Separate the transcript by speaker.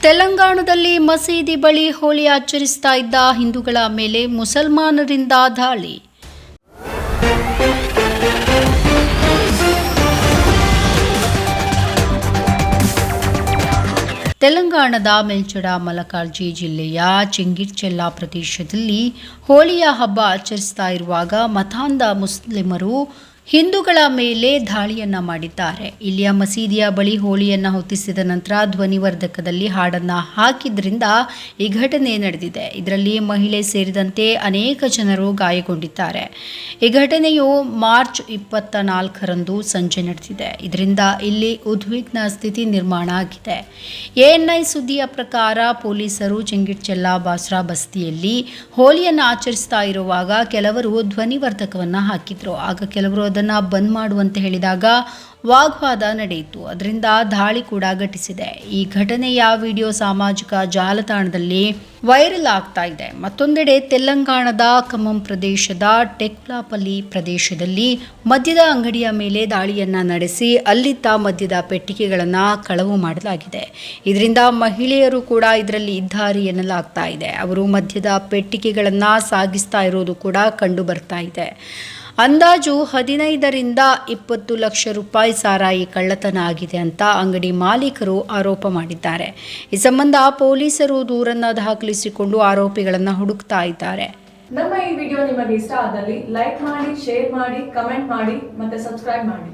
Speaker 1: ತೆಲಂಗಾಣದಲ್ಲಿ ಮಸೀದಿ ಬಳಿ ಹೋಳಿ ಆಚರಿಸ್ತಾ ಇದ್ದ ಹಿಂದೂಗಳ ಮೇಲೆ ಮುಸಲ್ಮಾನರಿಂದ ದಾಳಿ. ತೆಲಂಗಾಣದ ಮೆಲ್ಚಡ ಮಲಕಾರ್ಜಿ ಜಿಲ್ಲೆಯ ಚೆಂಗಿರ್ಚೆಲ್ಲ ಪ್ರದೇಶದಲ್ಲಿ ಹೋಳಿಯ ಹಬ್ಬ ಆಚರಿಸ್ತಾ ಇರುವಾಗ ಮತಾಂಧ ಮುಸ್ಲಿಮರು ಹಿಂದೂಗಳ ಮೇಲೆ ದಾಳಿಯನ್ನ ಮಾಡಿದ್ದಾರೆ. ಇಲ್ಲಿಯ ಮಸೀದಿಯ ಬಳಿ ಹೋಳಿಯನ್ನ ಹೊತ್ತಿಸಿದ ನಂತರ ಧ್ವನಿವರ್ಧಕದಲ್ಲಿ ಹಾಡನ್ನ ಹಾಕಿದ್ರಿಂದ ಈ ಘಟನೆ ನಡೆದಿದೆ. ಇದರಲ್ಲಿ ಮಹಿಳೆ ಸೇರಿದಂತೆ ಅನೇಕ ಜನರು ಗಾಯಗೊಂಡಿದ್ದಾರೆ. ಈ ಘಟನೆಯು ಮಾರ್ಚ್ ಇಪ್ಪತ್ತ ನಾಲ್ಕರಂದು ಸಂಜೆ ನಡೆದಿದೆ. ಇದರಿಂದ ಇಲ್ಲಿ ಉದ್ವಿಗ್ನ ಸ್ಥಿತಿ ನಿರ್ಮಾಣ ಆಗಿದೆ. ಎಎನ್ಐ ಸುದ್ದಿಯ ಪ್ರಕಾರ ಪೊಲೀಸರು ಚೆಂಗಿಡ್ಚೆಲ್ಲ ಬಾಸ್ರಾ ಬಸ್ತಿಯಲ್ಲಿ ಹೋಳಿಯನ್ನು ಆಚರಿಸ್ತಾ ಇರುವಾಗ ಕೆಲವರು ಧ್ವನಿವರ್ಧಕವನ್ನು ಹಾಕಿದ್ರು. ಆಗ ಕೆಲವರು ಅದನ್ನು ಬಂದ್ ಮಾಡುವಂತೆ ಹೇಳಿದಾಗ ವಾಗ್ವಾದ ನಡೆಯಿತು. ಅದರಿಂದ ದಾಳಿ ಕೂಡ ಘಟಿಸಿದೆ. ಈ ಘಟನೆಯ ವಿಡಿಯೋ ಸಾಮಾಜಿಕ ಜಾಲತಾಣದಲ್ಲಿ ವೈರಲ್ ಆಗ್ತಾ ಇದೆ. ಮತ್ತೊಂದೆಡೆ ತೆಲಂಗಾಣದ ಖಮ್ಮಂ ಪ್ರದೇಶದ ಟೆಕ್ಲಾಪಲ್ಲಿ ಪ್ರದೇಶದಲ್ಲಿ ಮದ್ಯದ ಅಂಗಡಿಯ ಮೇಲೆ ದಾಳಿಯನ್ನು ನಡೆಸಿ ಅಲ್ಲಿದ್ದ ಮದ್ಯದ ಪೆಟ್ಟಿಗೆಗಳನ್ನು ಕಳವು ಮಾಡಲಾಗಿದೆ. ಇದರಿಂದ ಮಹಿಳೆಯರು ಕೂಡ ಇದರಲ್ಲಿ ಇದ್ದಾರೆ ಎನ್ನಲಾಗ್ತಾ ಇದೆ. ಅವರು ಮದ್ಯದ ಪೆಟ್ಟಿಗೆಗಳನ್ನು ಸಾಗಿಸ್ತಾ ಇರೋದು ಕೂಡ ಕಂಡು ಬರ್ತಾ ಇದೆ. ಅಂದಾಜು ಹದಿನೈದರಿಂದ ಇಪ್ಪತ್ತು ಲಕ್ಷ ರೂಪಾಯಿ ಸಾರಾಯಿ ಕಳ್ಳತನ ಆಗಿದೆ ಅಂತ ಅಂಗಡಿ ಮಾಲೀಕರು ಆರೋಪ ಮಾಡಿದ್ದಾರೆ. ಈ ಸಂಬಂಧ ಪೊಲೀಸರು ದೂರನ್ನ ದಾಖಲಿಸಿಕೊಂಡು ಆರೋಪಿಗಳನ್ನು ಹುಡುಕ್ತಾ ಇದ್ದಾರೆ.
Speaker 2: ನಮ್ಮ ಈ ವಿಡಿಯೋ ನಿಮಗೆ ಇಷ್ಟ ಆದಲ್ಲಿ ಲೈಕ್ ಮಾಡಿ, ಶೇರ್ ಮಾಡಿ, ಕಮೆಂಟ್ ಮಾಡಿ ಮತ್ತೆ ಸಬ್ಸ್ಕ್ರೈಬ್ ಮಾಡಿ.